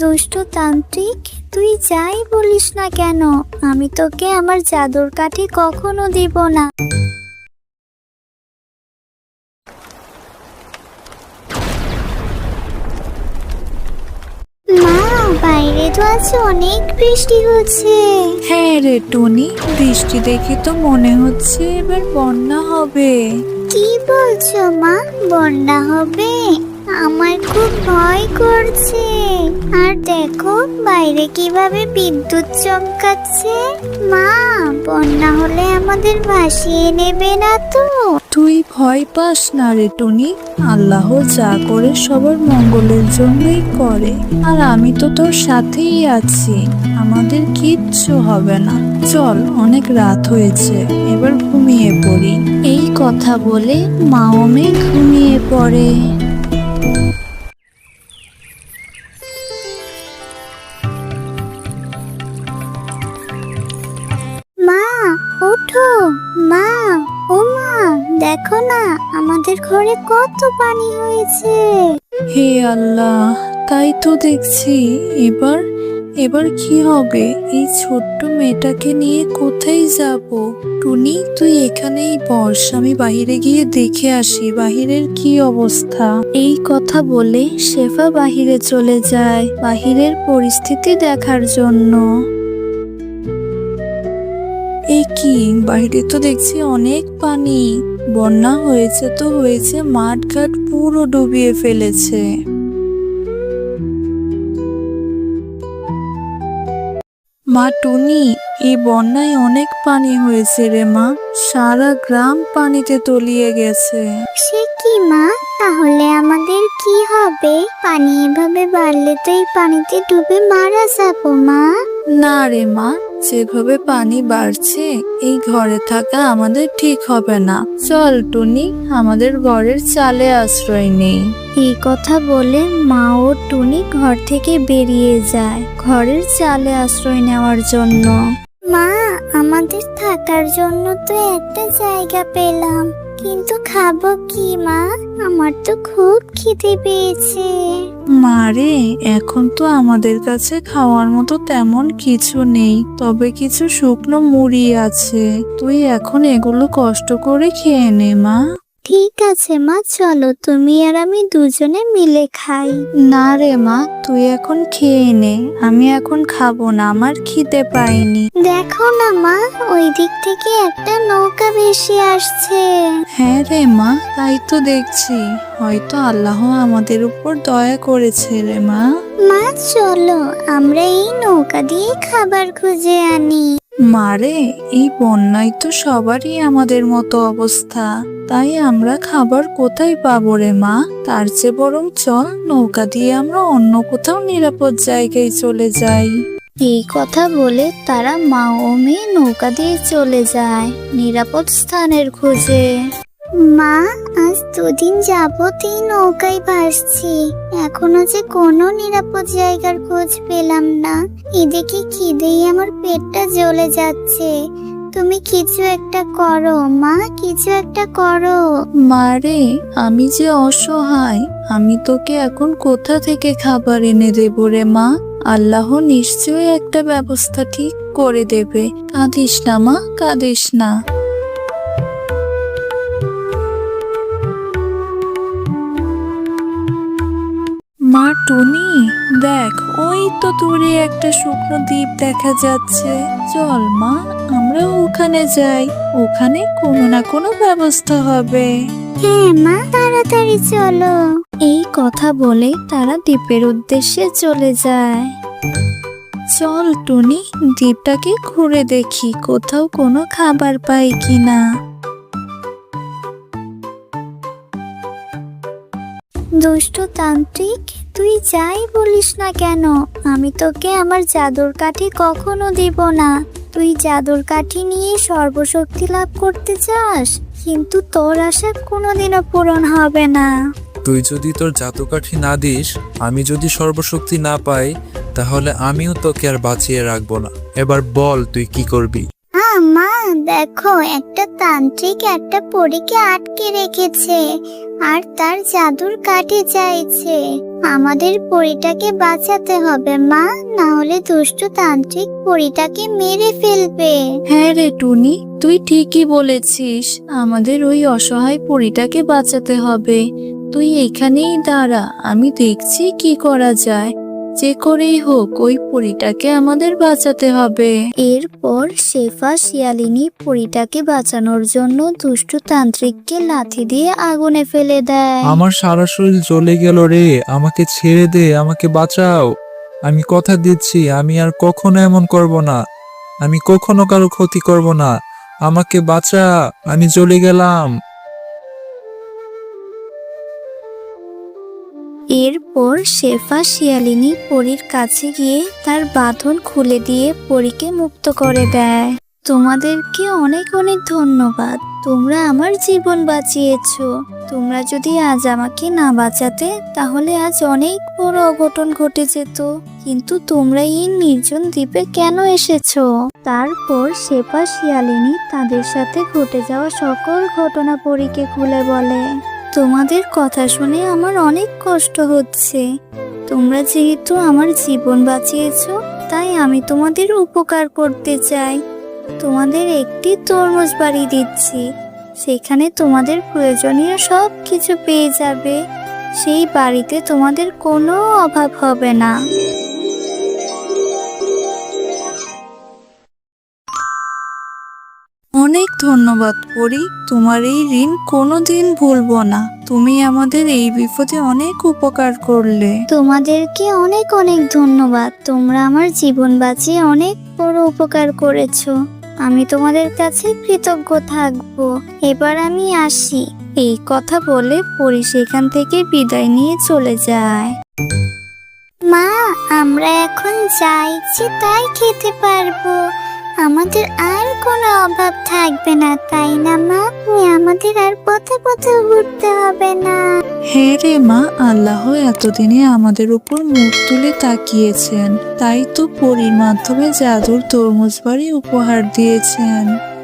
দুষ্টু তান্ত্রিক তুই যাই বলিস না কেন? আমি তোকে আমার জাদুর কাঠি কখনো দিব না। মা বাইরে তো আজ অনেক বৃষ্টি হচ্ছে। হ্যাঁ রে টুনি বৃষ্টি দেখে তো মনে হচ্ছে এবার বন্যা হবে। কি বলছো মা? বন্যা হবে? আমার খুব ভয় করছে। আর দেখো বাইরে কীভাবে বিদ্যুৎ চমকাচ্ছে। মা বন্যা হলে আমাদের ভাসিয়ে নেবে না তো। তুই ভয় পাস না রে টুনি। আল্লাহ যা করে সবার মঙ্গলের জন্যই করে। আর আমি তো তোর সাথেই আছি। আমাদের কিচ্ছু হবে না। চল অনেক রাত হয়েছে। এবার ঘুমিয়ে পড়ি। এই কথা বলে মাওমে ঘুমিয়ে পড়ে। দেখো না আমাদের ঘরে কত পানি হয়েছে। হে আল্লাহ তাই তো দেখছি। এবার এবার কি হবে? এই ছোট্ট মেয়েটাকে নিয়ে কোথায় যাব? টুনি তুই এখানেই বস। আমি বাইরে গিয়ে দেখে আসি বাহিরের কি অবস্থা। এই কথা বলে শেফা বাহিরে চলে যায় বাহিরের পরিস্থিতি দেখার জন্য। কি বাইরে তো দেখছি অনেক পানি। বন্যা হয়েছে তো হয়েছে মাঠ ঘাট পুরো ডুবিয়ে ফেলেছে। মা টুনি, এই বন্যায় অনেক পানি হয়েছে রে মা। সারা গ্রাম পানিতে তলিয়ে গেছে। সে কি মা? তাহলে আমাদের কি হবে? পানি এভাবে বাড়লে তো এই পানিতে ডুবে মারা যাব মা। না রে মা যেভাবে পানি বাড়ছে এই ঘরে থাকা আমাদের ঠিক হবে না। চল টুনি আমাদের ঘরের চালে আশ্রয় নেই। এই কথা বলে মা ও টুনি ঘর থেকে বেরিয়ে যায় ঘরের চালে আশ্রয় নেওয়ার জন্য। মা আমাদের থাকার জন্য তো একটা জায়গা পেলাম। কিন্তু খাব কি, মা? আমার তো খুব খিদে পেয়েছে। মারে এখন তো আমাদের কাছে খাওয়ার মতো তেমন কিছু নেই, তবে কিছু শুকনো মুড়ি আছে। তুই এখন এগুলো কষ্ট করে খেয়ে নে, মা। ঠিক আছে মা। চলো তুমি আর আমি দুজনে মিলে খাই। না রে মা তুই এখন খেয়ে নে। আমি এখন খাব না আমার খিদে পাইনি দেখো না মা ওই দিক থেকে একটা নৌকা ভেসে আসছে। হ্যাঁ রে মা তাই তো দেখছি। হয়তো আল্লাহ আমাদের উপর দয়া করেছে রে মা। মা চলো আমরা এই নৌকা দিয়ে খাবার খুঁজে আনি। মারে, এই বন্যায় তো সবারই আমাদের মতো অবস্থা। তাই আমরা খাবার কোথায় পাবো রে মা? তার চেয়ে বরং চল, নৌকা দিয়ে আমরা অন্য কোথাও নিরাপদ জায়গায় চলে যাই। এই কথা বলে তারা মা ও মেয়ে নৌকা দিয়ে চলে যায়, নিরাপদ স্থানের খোঁজে। মা, আজ দুদিন যাবত এই নৌকায় ভাসছি। এখনও যে কোনো নিরাপদ জায়গার খোঁজ পেলাম না। এদিকে খিদেই আমার পেটটা জ্বলে যাচ্ছে। তুমি কিছু একটা করো, মা, কিছু একটা করো। মারে আমি যে অসহায়, আমি তোকে এখন কোথা থেকে খাবার এনে দেবো রে মা? আল্লাহ নিশ্চয়ই একটা ব্যবস্থা ঠিক করে দেবে। কাঁদিস না মা, কাঁদিস না। টুনি দেখ ওই তো দূরে একটা শুকনো দ্বীপ দেখা যাচ্ছে। চল মা আমরা ওখানে যাই। ওখানে কোনো না কোনো ব্যবস্থা হবে। হ্যাঁ মা তাড়াতাড়ি চলো। এই কথা বলে তারা দ্বীপের উদ্দেশ্যে চলে যায়। চল টুনি দ্বীপটাকে ঘুরে দেখি কোথাও কোনো খাবার পাই কিনা। দুষ্টু তান্ত্রিক তুই যাই বলিস না কেন? আমি তোকে আমার জাদুর কাঠি কখনো দিব না। তুই জাদুর কাঠি নিয়ে সর্বশক্তি লাভ করতে চাস কিন্তু তোর আশা কোনোদিনও পূরণ হবে না। তুই যদি তোর জাতকাঠি না দিস আমি যদি সর্বশক্তি না পাই তাহলে আমিও তোকে আর বাঁচিয়ে রাখব না। এবার বল তুই কি করবি? মা দেখো একটা তান্ত্রিক একটা পরীকে আটকে রেখেছে। আর তার জাদুর কাটে চাইছে। আমাদের পরিটাকে বাঁচাতে হবে, মা। না হলে দুষ্ট তান্ত্রিক পরিটাকে মেরে ফেলবে। হ্যাঁ রে টুনি, তুই ঠিকই বলেছিস। আমাদের ওই অসহায় পরিটাকে বাঁচাতে হবে। তুই এখানেই দাঁড়া, আমি দেখছি কি করা যায়। যে করেই হোক ওই পরিটাকে আমাদের বাঁচাতে হবে। এরপর শেফা শিয়ালিনী পরিটাকে বাঁচানোর জন্য দুষ্টু তান্ত্রিককে লাথি দিয়ে আগুনে ফেলে দেয়। আমার সারা শরীর জ্বলে গেল রে আমাকে ছেড়ে দে আমাকে বাঁচাও। আমি কথা দিচ্ছি আমি আর কখনো এমন করব না। আমি কখনো কারও ক্ষতি করব না। আমাকে বাঁচা আমি জ্বলে গেলাম। এরপর শেফা শিয়ালিনী পরীর কাছে গিয়ে তার বাঁধন খুলে দিয়ে পরীকে মুক্ত করে দেয়। তোমাদেরকে অনেক অনেক ধন্যবাদ। তোমরা আমার জীবন বাঁচিয়েছো। তোমরা যদি আজ আমাকে না বাঁচাতে, তাহলে আজ অনেক বড় অঘটন ঘটে যেত। কিন্তু তোমরা এই নির্জন দ্বীপে কেন এসেছ? তারপর শেফা শিয়ালিনী তাদের সাথে ঘটে যাওয়া সকল ঘটনা পরীকে খুলে বলে। তোমাদের কথা শুনে আমার অনেক কষ্ট হচ্ছে। তোমরা যেহেতু আমার জীবন বাঁচিয়েছো, তাই আমি তোমাদের উপকার করতে চাই। তোমাদের একটি তরমুজ বাড়ি দিচ্ছি। সেখানে তোমাদের প্রয়োজনীয় সব কিছু পেয়ে যাবে। সেই বাড়িতে তোমাদের কোনো অভাব হবে না। অনেক ধন্যবাদ পরি, তোমার এই ঋণ কোনোদিন ভুলবো না। তুমি আমাদের এই বিপদে অনেক উপকার করলে। তোমাদেরকে অনেক অনেক ধন্যবাদ। তোমরা আমার জীবন বাঁচিয়ে অনেক বড় উপকার করেছ। আমি তোমাদের কাছে কৃতজ্ঞ থাকব। এবার আমি আসি। এই কথা বলে পরি সেখান থেকে বিদায় নিয়ে চলে যায়। মা, আমরা এখন যা ইচ্ছে তাই খেতে পারব। আমাদের আর কোনো অভাব থাকবে না, তাই না মা? আমাদের আর পথে পথে ঘুরতে হবে না। হ্যাঁ রে মা, আল্লাহ এতদিনে আমাদের উপর মুখ তুলে তাকিয়েছেন। তাই তো পরীর মাধ্যমে জাদুর তরমুজ বাড়ি উপহার দিয়েছেন।